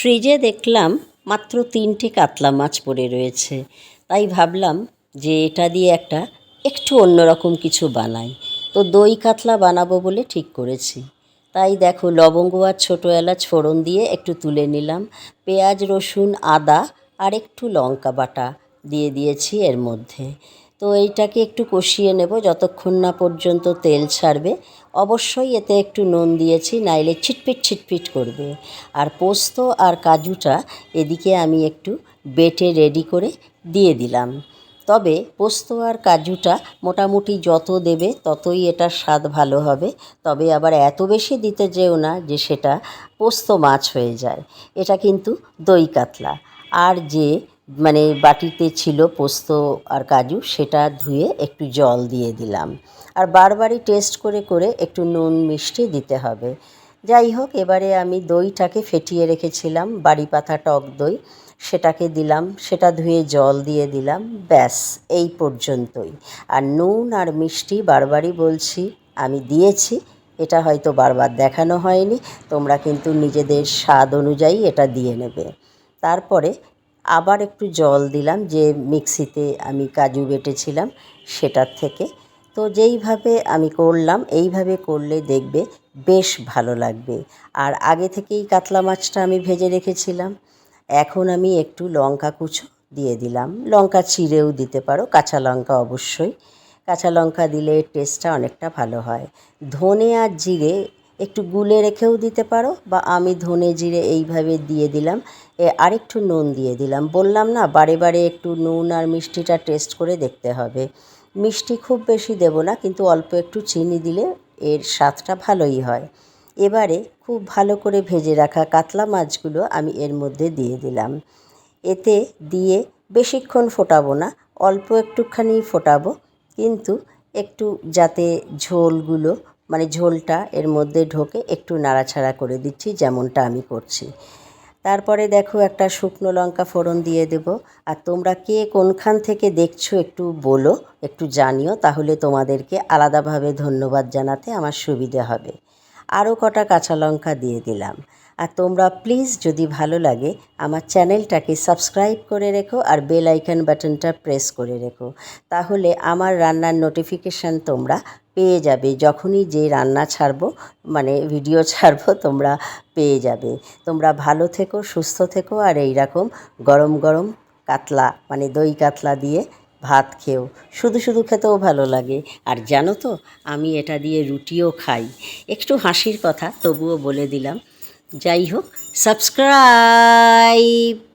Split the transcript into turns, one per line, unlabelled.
ফ্রিজে দেখলাম মাত্র তিনটে কাতলা মাছ পড়ে রয়েছে। তাই ভাবলাম যে এটা দিয়ে একটা একটু অন্যরকম কিছু বানাই। তো দই কাতলা বানাবো বলে ঠিক করেছি। তাই দেখো লবঙ্গ আর ছোটো এলাচ ফোড়ন দিয়ে একটু তুলে নিলাম। পেঁয়াজ, রসুন, আদা আর একটু লঙ্কা বাটা দিয়ে দিয়েছি এর মধ্যে। তো এইটাকে একটু কষিয়ে নেব যতক্ষণ না পর্যন্ত তেল ছাড়বে। অবশ্যই এতে একটু নুন দিয়েছি, নাইলে ছিটপিট ছিটপিট করবে। আর পোস্ত আর কাজুটা এদিকে আমি একটু বেটে রেডি করে দিয়ে দিলাম। তবে পোস্ত আর কাজুটা মোটামুটি যত দেবে ততই এটার স্বাদ ভালো হবে। তবে আবার এত বেশি দিতে যেও না যে সেটা পোস্ত মাছ হয়ে যায়। এটা কিন্তু দই কাতলা। আর যে মানে বাটিতে ছিল পোস্ত আর কাজু, সেটা ধুয়ে একটু জল দিয়ে দিলাম। আর বারবারই টেস্ট করে করে একটু নুন মিষ্টি দিতে হবে। যাই হোক, এবারে আমি দইটাকে ফেটিয়ে রেখেছিলাম বাড়ি পাতা টক দই, সেটাকে দিলাম, সেটা ধুয়ে জল দিয়ে দিলাম, ব্যাস, এই পর্যন্তই। আর নুন আর মিষ্টি বারবারই বলছি, আমি দিয়েছি, এটা হয়তো বারবার দেখানো হয়নি, তোমরা কিন্তু নিজেদের স্বাদ অনুযায়ী এটা দিয়ে নেবে। তারপরে আবার একটু জল দিলাম, যে মিক্সিতে আমি কাজু বেটেছিলাম সেটার থেকে। তো যেইভাবে আমি করলাম, এইভাবে করলে দেখবে বেশ ভালো লাগবে। আর আগে থেকেই কাতলা মাছটা আমি ভেজে রেখেছিলাম। এখন আমি একটু লঙ্কা কুচো দিয়ে দিলাম। লঙ্কা চিড়েও দিতে পারো, কাঁচা লঙ্কা অবশ্যই। কাঁচা লঙ্কা দিলে টেস্টটা অনেকটা ভালো হয়। ধনে আর জিরে একটু গুলে রেখেও দিতে পারো বা আমি ধনে জিরে এইভাবে দিয়ে দিলাম। এ আরেকটু নুন দিয়ে দিলাম। বললাম না, বারে বারে একটু নুন আর মিষ্টিটা টেস্ট করে দেখতে হবে। মিষ্টি খুব বেশি দেব না, কিন্তু অল্প একটু চিনি দিলে এর স্বাদটা ভালোই হয়। এবারে খুব ভালো করে ভেজে রাখা কাতলা মাছগুলো আমি এর মধ্যে দিয়ে দিলাম। এতে দিয়ে বেশিক্ষণ ফোটাবো না, অল্প একটুখানি ফোটাবো। কিন্তু একটু যাতে ঝোলগুলো মানে ঝোলটা এর মধ্যে ঢোকে একটু নাড়াছাড়া করে দিচ্ছি, যেমনটা আমি করছি। তারপরে দেখো একটা শুকনো লঙ্কা ফোড়ন দিয়ে দেব। আর তোমরা কে কোনখান থেকে দেখছ একটু বলো, একটু জানিও, তাহলে তোমাদেরকে আলাদাভাবে ধন্যবাদ জানাতে আমার সুবিধে হবে। আরও কটা কাঁচা লঙ্কা দিয়ে দিলাম। আর তোমরা প্লিজ যদি ভালো লাগে, আমার চ্যানেলটাকে সাবস্ক্রাইব করে রেখো আর বেল আইকন বাটনটা প্রেস করে রেখো। তাহলে আমার রান্নার নোটিফিকেশান তোমরা পেয়ে যাবে, যখনই যে রান্না ছাড়বো মানে ভিডিও ছাড়বো, তোমরা পেয়ে যাবে। তোমরা ভালো থেকো, সুস্থ থেকো, আর এই রকম গরম গরম কাতলা মানে দই কাতলা দিয়ে ভাত খেও। শুধু শুধু খেতেও ভালো লাগে। আর জানো তো, আমি এটা দিয়ে রুটিও খাই। একটু হাসির কথা, তবুও বলে দিলাম। যাই হোক সাবস্ক্রাইব